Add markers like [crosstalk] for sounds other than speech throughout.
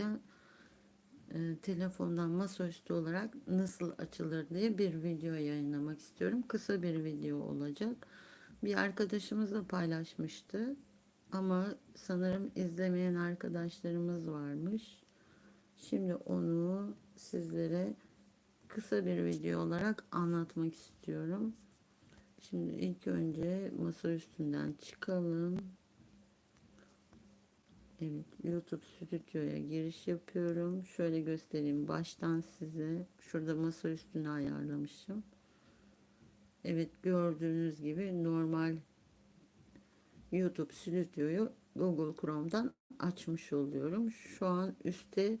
e, telefondan masaüstü olarak nasıl açılır diye bir video yayınlamak istiyorum. Kısa bir video olacak. Bir arkadaşımız da paylaşmıştı. Ama sanırım izlemeyen arkadaşlarımız varmış. Şimdi onu sizlere kısa bir video olarak anlatmak istiyorum. Şimdi ilk önce masa üstünden çıkalım. Evet, YouTube stüdyoya giriş yapıyorum. Şöyle göstereyim baştan size. Şurada masa üstünü ayarlamışım. Evet, gördüğünüz gibi normal YouTube stüdyoyu Google Chrome'dan açmış oluyorum. Şu an üstte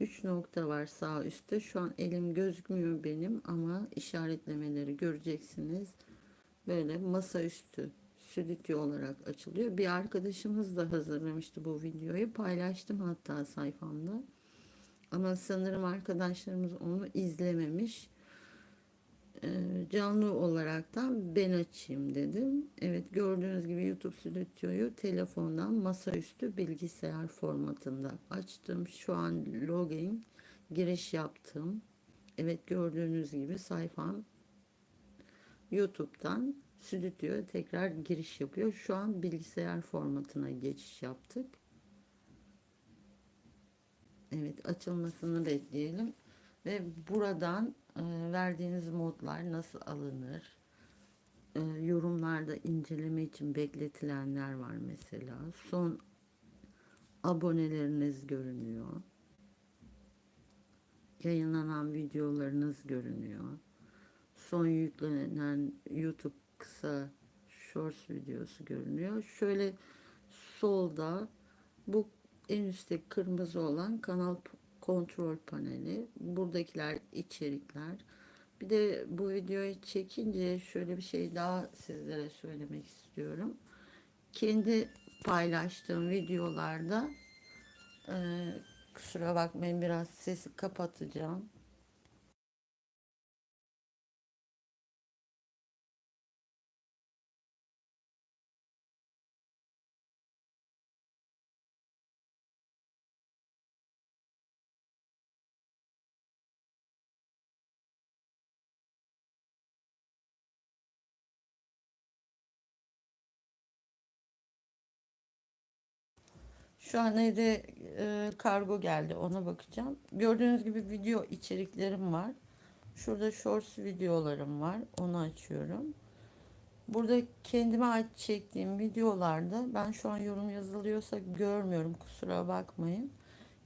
3 nokta var sağ üstte. Şu an elim gözükmüyor benim ama işaretlemeleri göreceksiniz. Böyle masaüstü stüdyo olarak açılıyor. Bir arkadaşımız da hazırlamıştı bu videoyu. Paylaştım hatta sayfamda. Ama sanırım arkadaşlarımız onu izlememiş. Ee, canlı olarak da ben açayım dedim. Evet gördüğünüz gibi YouTube Stüdyo'yu telefondan masaüstü bilgisayar formatında açtım. Şu an login giriş yaptım. Evet gördüğünüz gibi sayfam YouTube'dan stüdyoya tekrar giriş yapıyor. Şu an bilgisayar formatına geçiş yaptık. Evet açılmasını bekleyelim. Ve buradan e, verdiğiniz modlar nasıl alınır? E, yorumlarda inceleme için bekletilenler var mesela. Son aboneleriniz görünüyor. Yayınlanan videolarınız görünüyor. Son yüklenen YouTube kısa shorts videosu görünüyor. Şöyle solda bu en üstte kırmızı olan kanal kontrol paneli. Buradakiler içerikler. Bir de bu videoyu çekince şöyle bir şey daha sizlere söylemek istiyorum. Kendi paylaştığım videolarda e, kusura bakmayın biraz sesi kapatacağım. Şu an evde e, kargo geldi ona bakacağım. Gördüğünüz gibi video içeriklerim var. Şurada shorts videolarım var. Onu açıyorum. Burada kendime ait çektiğim videolarda ben şu an yorum yazılıyorsa görmüyorum kusura bakmayın.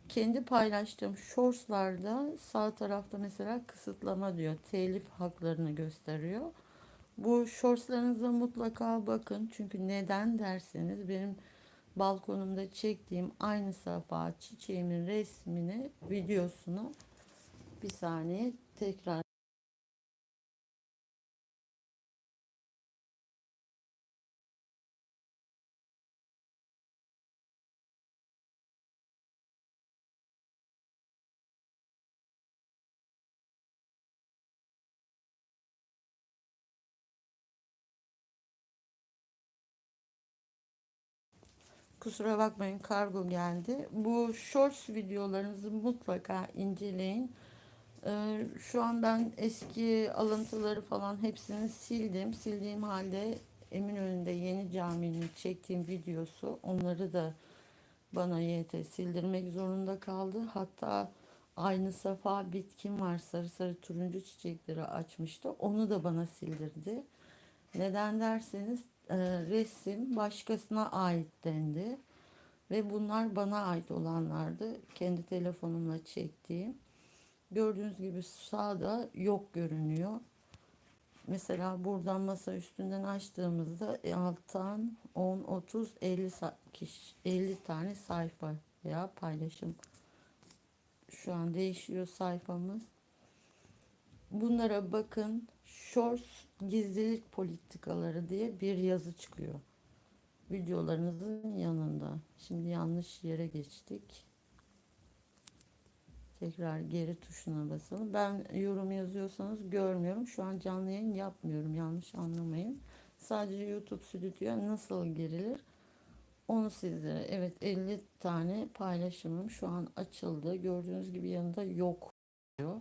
Kendi paylaştığım shortslarda sağ tarafta mesela kısıtlama diyor. Telif haklarını gösteriyor. Bu shortslarınıza mutlaka bakın. Çünkü neden derseniz benim balkonumda çektiğim aynı safa çiçeğimin resmini, videosunu bir saniye tekrar Kusura bakmayın kargo geldi. Bu shorts videolarınızı mutlaka inceleyin. Ee, şu an ben eski alıntıları falan hepsini sildim. Sildiğim halde Eminönü'nde yeni caminin çektiğim videosu onları da bana YT sildirmek zorunda kaldı. Hatta aynı safa bitkim var sarı sarı turuncu çiçekleri açmıştı. Onu da bana sildirdi. Neden derseniz e, resim başkasına ait dendi. Ve bunlar bana ait olanlardı. Kendi telefonumla çektiğim. Gördüğünüz gibi sağda yok görünüyor. Mesela buradan masa üstünden açtığımızda alttan 10, 30, 50, 50 tane sayfa veya paylaşım. Şu an değişiyor sayfamız. Bunlara bakın. Shorts gizlilik politikaları diye bir yazı çıkıyor. Videolarınızın yanında. Şimdi yanlış yere geçtik. Tekrar geri tuşuna basalım. Ben yorum yazıyorsanız görmüyorum. Şu an canlı yayın yapmıyorum. Yanlış anlamayın. Sadece YouTube stüdyoya nasıl girilir Onu sizlere evet 50 tane paylaşımım şu an açıldı. Gördüğünüz gibi yanında yok diyor.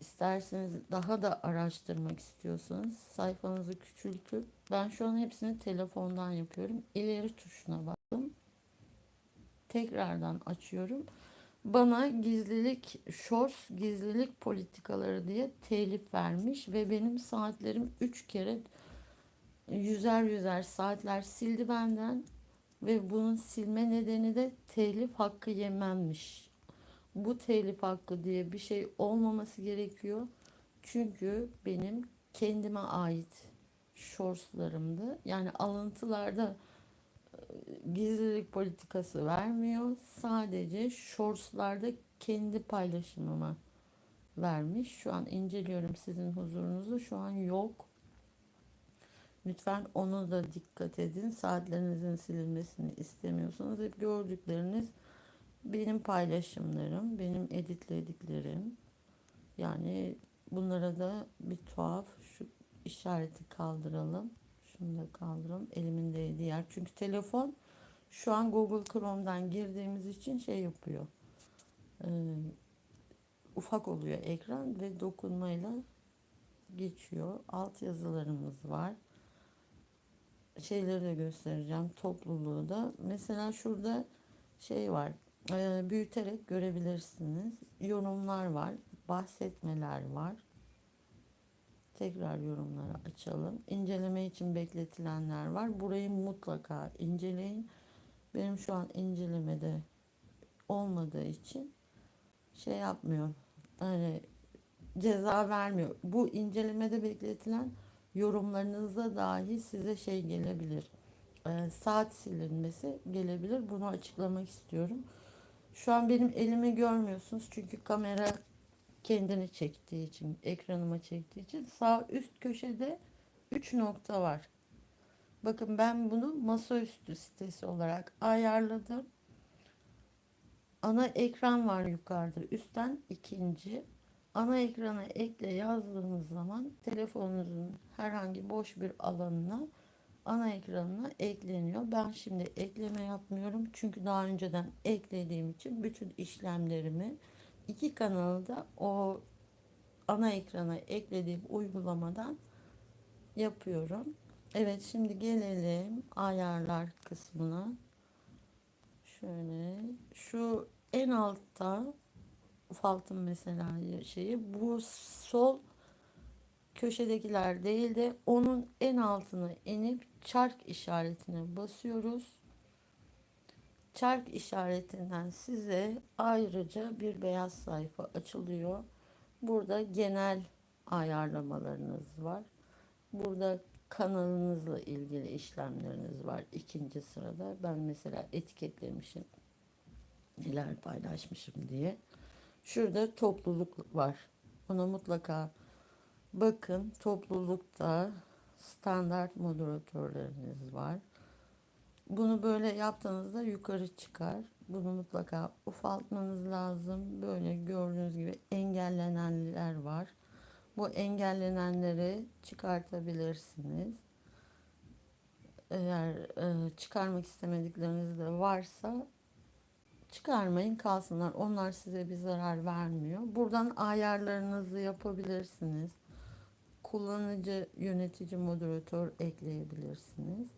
İsterseniz daha da araştırmak istiyorsanız sayfanızı küçültüp ben şu an hepsini telefondan yapıyorum. İleri tuşuna bastım. Tekrardan açıyorum. Bana gizlilik, shorts gizlilik politikaları diye telif vermiş ve benim saatlerim 3 kere yüzer yüzer saatler sildi benden ve bunun silme nedeni de telif hakkı yememmiş. Bu telif hakkı diye bir şey olmaması gerekiyor. Çünkü benim kendime ait shortslarımdı. Yani alıntılarda e, gizlilik politikası vermiyor. Sadece shortslarda kendi paylaşımıma vermiş. Şu an inceliyorum sizin huzurunuzu. Şu an yok. Lütfen onu da dikkat edin. Saatlerinizin silinmesini istemiyorsanız hep gördükleriniz benim paylaşımlarım, benim editlediklerim. Yani bunlara da bir tuhaf şu işareti kaldıralım. Şunu da kaldıralım. Elimin değdiği yer. Çünkü telefon şu an Google Chrome'dan girdiğimiz için şey yapıyor. Ee, ufak oluyor ekran ve dokunmayla geçiyor. Alt yazılarımız var. Şeyleri de göstereceğim. Topluluğu da. Mesela şurada şey var. Ee, büyüterek görebilirsiniz. Yorumlar var. Bahsetmeler var. Tekrar yorumları açalım. İnceleme için bekletilenler var. Burayı mutlaka inceleyin. Benim şu an incelemede olmadığı için şey yapmıyor. Yani ceza vermiyor. Bu incelemede bekletilen yorumlarınızda dahi size şey gelebilir. Ee, saat silinmesi gelebilir. Bunu açıklamak istiyorum. Şu an benim elimi görmüyorsunuz çünkü kamera kendini çektiği için, ekranıma çektiği için sağ üst köşede 3 nokta var. Bakın ben bunu masaüstü sitesi olarak ayarladım. Ana ekran var yukarıda. Üstten ikinci. Ana ekrana ekle yazdığınız zaman telefonunuzun herhangi boş bir alanına ana ekranına ekleniyor. Ben şimdi ekleme yapmıyorum. Çünkü daha önceden eklediğim için bütün işlemlerimi iki kanalı da o ana ekrana eklediğim uygulamadan yapıyorum. Evet şimdi gelelim ayarlar kısmına. Şöyle şu en altta ufaltım mesela şeyi bu sol köşedekiler değil de onun en altına inip çark işaretine basıyoruz. Çark işaretinden size ayrıca bir beyaz sayfa açılıyor. Burada genel ayarlamalarınız var. Burada kanalınızla ilgili işlemleriniz var. İkinci sırada ben mesela etiketlemişim. Neler paylaşmışım diye. Şurada topluluk var. Ona mutlaka bakın. Toplulukta standart moderatörleriniz var. Bunu böyle yaptığınızda yukarı çıkar. Bunu mutlaka ufaltmanız lazım. Böyle gördüğünüz gibi engellenenler var. Bu engellenenleri çıkartabilirsiniz. Eğer e, çıkarmak istemedikleriniz de varsa çıkarmayın kalsınlar. Onlar size bir zarar vermiyor. Buradan ayarlarınızı yapabilirsiniz. Kullanıcı, yönetici, moderatör ekleyebilirsiniz.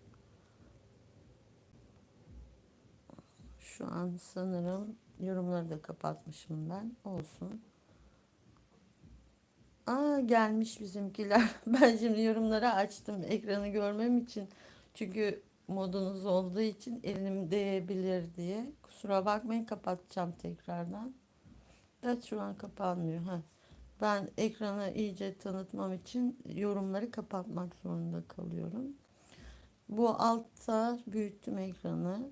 Şu an sanırım yorumları da kapatmışım ben. Olsun. Aa gelmiş bizimkiler. [laughs] Ben şimdi yorumları açtım ekranı görmem için. Çünkü modunuz olduğu için elim değebilir diye. Kusura bakmayın kapatacağım tekrardan. Da şu an kapanmıyor. Ha. Ben ekranı iyice tanıtmam için yorumları kapatmak zorunda kalıyorum. Bu altta büyüttüm ekranı.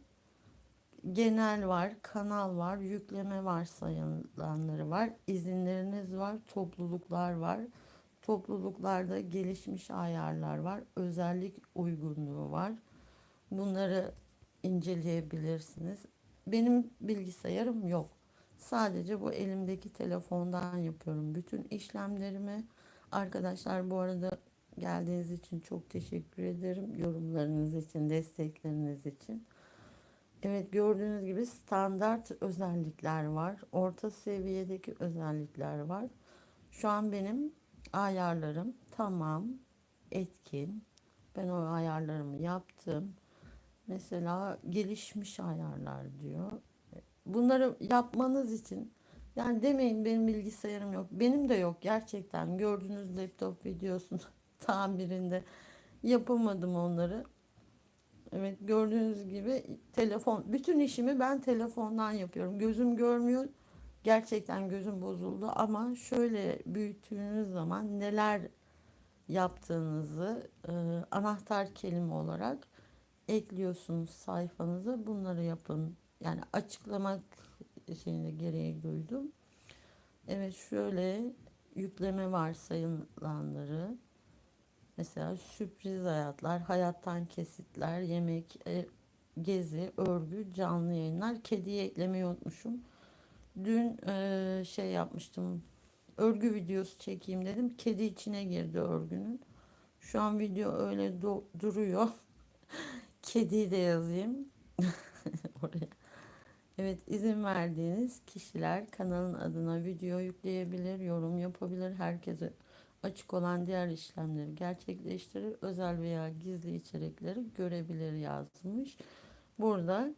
Genel var, kanal var, yükleme varsayılanları var, izinleriniz var, topluluklar var. Topluluklarda gelişmiş ayarlar var, özellik uygunluğu var. Bunları inceleyebilirsiniz. Benim bilgisayarım yok. Sadece bu elimdeki telefondan yapıyorum bütün işlemlerimi. Arkadaşlar bu arada Geldiğiniz için çok teşekkür ederim. Yorumlarınız için, destekleriniz için. Evet gördüğünüz gibi standart özellikler var. Orta seviyedeki özellikler var. Şu an benim ayarlarım tamam, etkin. Ben o ayarlarımı yaptım. Mesela gelişmiş ayarlar diyor. Bunları yapmanız için yani demeyin benim bilgisayarım yok. Benim de yok gerçekten. Gördüğünüz laptop videosunu [laughs] tamirinde yapamadım onları. Evet gördüğünüz gibi telefon bütün işimi ben telefondan yapıyorum. Gözüm görmüyor. Gerçekten gözüm bozuldu ama şöyle büyüttüğünüz zaman neler yaptığınızı e, anahtar kelime olarak ekliyorsunuz sayfanıza. Bunları yapın. Yani açıklamak şeyinde gereği duydum. Evet şöyle yükleme varsayılanları mesela sürpriz hayatlar, hayattan kesitler, yemek, e, gezi, örgü, canlı yayınlar. Kediyi eklemeyi unutmuşum. Dün e, şey yapmıştım. Örgü videosu çekeyim dedim. Kedi içine girdi örgünün. Şu an video öyle duruyor. [laughs] Kediyi de yazayım. [laughs] Evet izin verdiğiniz kişiler kanalın adına video yükleyebilir, yorum yapabilir, herkese açık olan diğer işlemleri gerçekleştirir, özel veya gizli içerikleri görebilir yazmış. Burada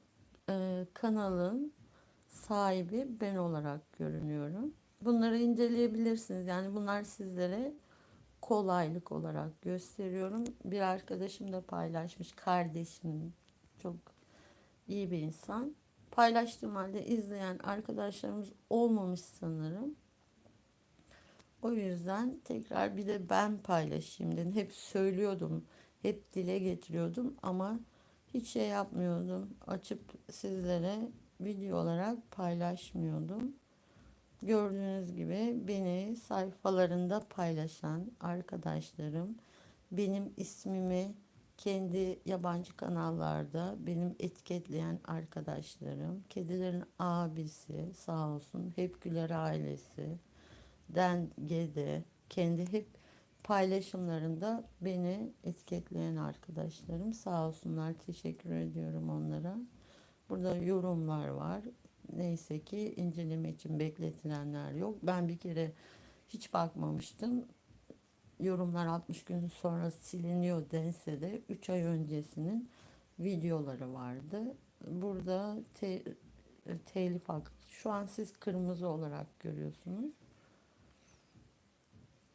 e, kanalın sahibi ben olarak görünüyorum. Bunları inceleyebilirsiniz. Yani bunlar sizlere kolaylık olarak gösteriyorum. Bir arkadaşım da paylaşmış. Kardeşim çok iyi bir insan. Paylaştığım halde izleyen arkadaşlarımız olmamış sanırım. O yüzden tekrar bir de ben paylaşayım dedim. Hep söylüyordum, hep dile getiriyordum ama hiç şey yapmıyordum. Açıp sizlere video olarak paylaşmıyordum. Gördüğünüz gibi beni sayfalarında paylaşan arkadaşlarım benim ismimi kendi yabancı kanallarda benim etiketleyen arkadaşlarım, kedilerin abisi sağ olsun, hep Güler ailesi, Denge'de kendi hep paylaşımlarında beni etiketleyen arkadaşlarım sağ olsunlar teşekkür ediyorum onlara. Burada yorumlar var. Neyse ki inceleme için bekletilenler yok. Ben bir kere hiç bakmamıştım. Yorumlar 60 gün sonra siliniyor dense de 3 ay öncesinin videoları vardı. Burada te, telif hakkı. Şu an siz kırmızı olarak görüyorsunuz.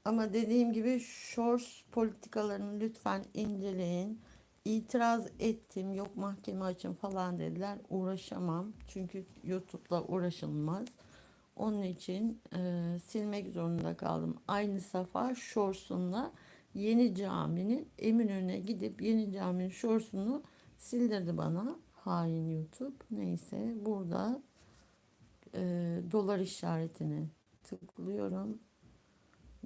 Ama dediğim gibi shorts politikalarını lütfen inceleyin. İtiraz ettim, yok mahkeme açın falan dediler. Uğraşamam. Çünkü YouTube'la uğraşılmaz. Onun için e, silmek zorunda kaldım. Aynı safa Shorts'unla Yeni Cami'nin Eminönü'ne gidip Yeni Cami'nin Shorts'unu sildirdi bana. Hain YouTube. Neyse burada e, dolar işaretini tıklıyorum.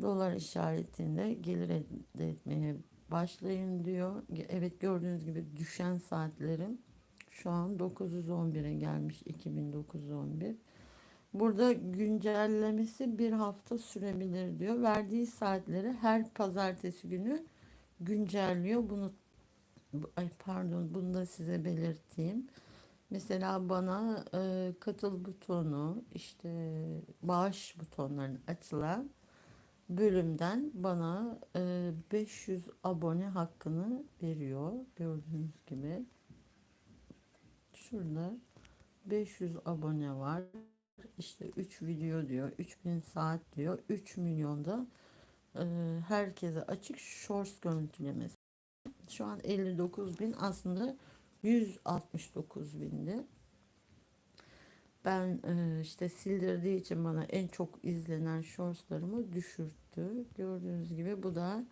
Dolar işaretinde gelir elde etmeye başlayın diyor. Evet gördüğünüz gibi düşen saatlerim şu an 911'e gelmiş 2911. Burada güncellemesi bir hafta sürebilir diyor. Verdiği saatleri her pazartesi günü güncelliyor. Bunu ay pardon bunu da size belirteyim. Mesela bana e, katıl butonu işte bağış butonlarının açılan bölümden bana e, 500 abone hakkını veriyor. Gördüğünüz gibi. Şurada 500 abone var. İşte 3 video diyor. 3000 saat diyor. 3 milyonda e, herkese açık shorts görüntülemesi. Şu an 59 bin aslında 169 bindi. Ben e, işte sildirdiği için bana en çok izlenen shortslarımı düşürttü. Gördüğünüz gibi bu da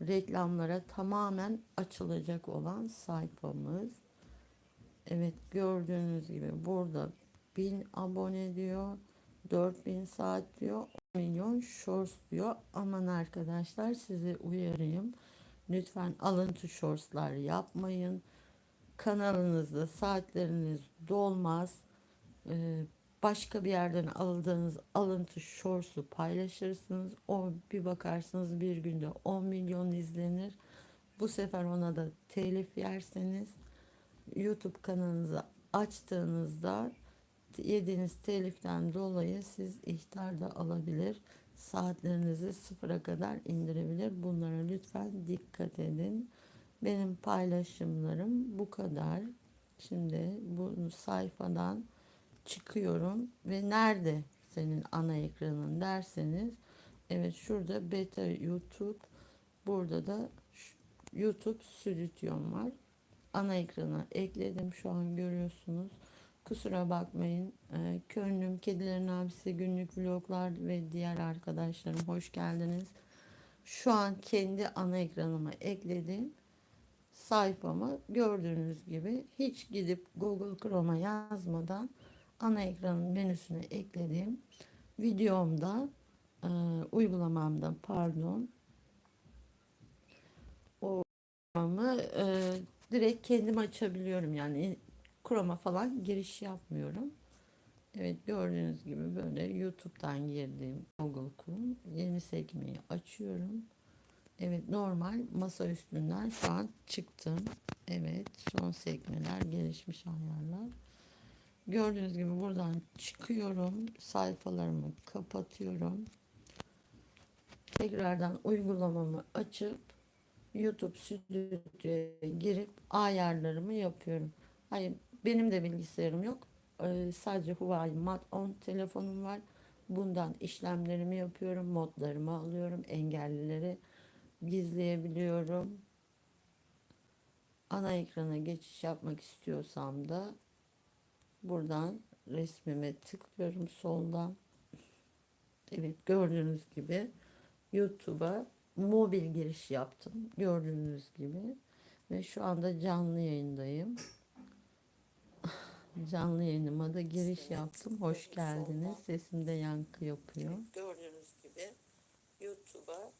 reklamlara tamamen açılacak olan sayfamız. Evet gördüğünüz gibi burada 1000 abone diyor. 4000 saat diyor. 10 milyon shorts diyor. Aman arkadaşlar sizi uyarayım. Lütfen alıntı shortslar yapmayın. Kanalınızda saatleriniz dolmaz. Ee, başka bir yerden aldığınız alıntı shorts'u paylaşırsınız. O bir bakarsınız bir günde 10 milyon izlenir. Bu sefer ona da telif yerseniz YouTube kanalınızı açtığınızda yediğiniz teliften dolayı siz ihtar da alabilir. Saatlerinizi sıfıra kadar indirebilir. Bunlara lütfen dikkat edin. Benim paylaşımlarım bu kadar. Şimdi bu sayfadan çıkıyorum ve nerede senin ana ekranın derseniz evet şurada beta YouTube burada da YouTube stüdyom var. Ana ekrana ekledim şu an görüyorsunuz. Kusura bakmayın. Ee, Könlüm, Kedilerin Abisi, Günlük Vloglar ve diğer arkadaşlarım hoş geldiniz. Şu an kendi ana ekranıma ekledim. Sayfamı gördüğünüz gibi hiç gidip Google Chrome'a yazmadan ana ekranın menüsüne ekledim. Videomda, e, uygulamamda pardon, o uygulamamı e, direkt kendim açabiliyorum. Yani Chrome'a falan giriş yapmıyorum. Evet gördüğünüz gibi böyle YouTube'dan girdiğim Google Chrome yeni sekmeyi açıyorum. Evet normal masa üstünden şu an çıktım. Evet son sekmeler gelişmiş ayarlar. Gördüğünüz gibi buradan çıkıyorum. Sayfalarımı kapatıyorum. Tekrardan uygulamamı açıp YouTube Stüdyo'ya girip ayarlarımı yapıyorum. Hayır benim de bilgisayarım yok. Ee, sadece Huawei Mat 10 telefonum var. Bundan işlemlerimi yapıyorum, modlarımı alıyorum, engellileri gizleyebiliyorum. Ana ekrana geçiş yapmak istiyorsam da buradan resmime tıklıyorum soldan. Evet gördüğünüz gibi YouTube'a mobil giriş yaptım. Gördüğünüz gibi ve şu anda canlı yayındayım. Canlı yayınıma da giriş yaptım. Hoş geldiniz. Sesimde yankı yapıyor. Gördüğünüz gibi YouTube'a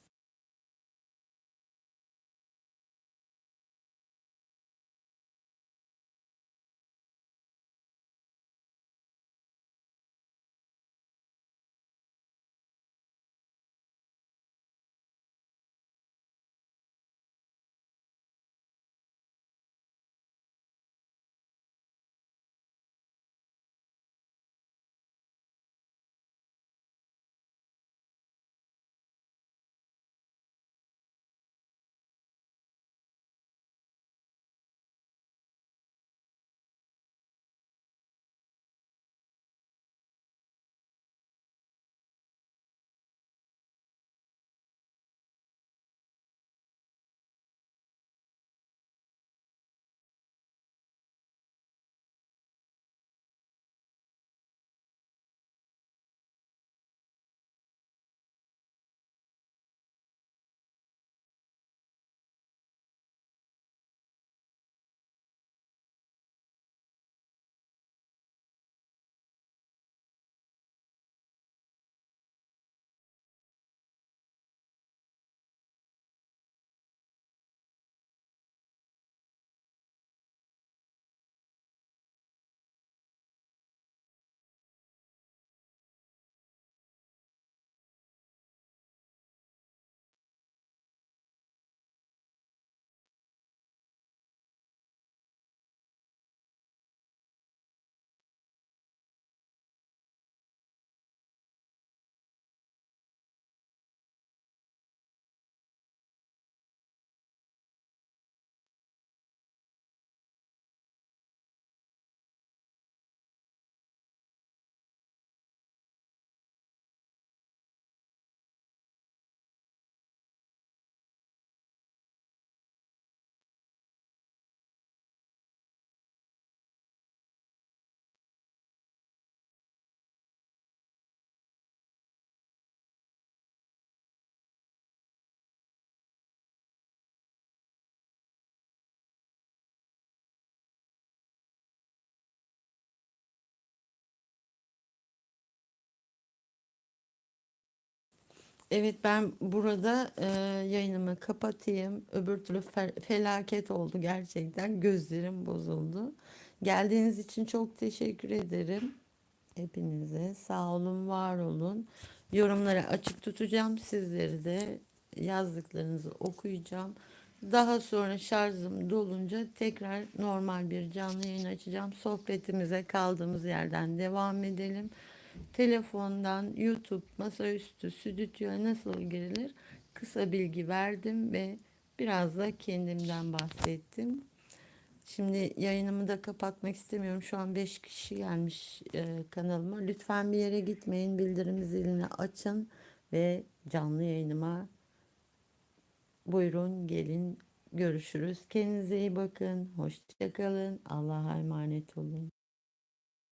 Evet ben burada e, yayınımı kapatayım. Öbür türlü fe- felaket oldu gerçekten. Gözlerim bozuldu. Geldiğiniz için çok teşekkür ederim. Hepinize sağ olun, var olun. Yorumları açık tutacağım. Sizleri de yazdıklarınızı okuyacağım. Daha sonra şarjım dolunca tekrar normal bir canlı yayın açacağım. Sohbetimize kaldığımız yerden devam edelim. Telefondan YouTube, masaüstü, stüdyoya nasıl girilir? Kısa bilgi verdim ve biraz da kendimden bahsettim. Şimdi yayınımı da kapatmak istemiyorum. Şu an 5 kişi gelmiş e, kanalıma. Lütfen bir yere gitmeyin. Bildirim zilini açın ve canlı yayınıma buyurun gelin görüşürüz. Kendinize iyi bakın. Hoşça kalın. Allah'a emanet olun.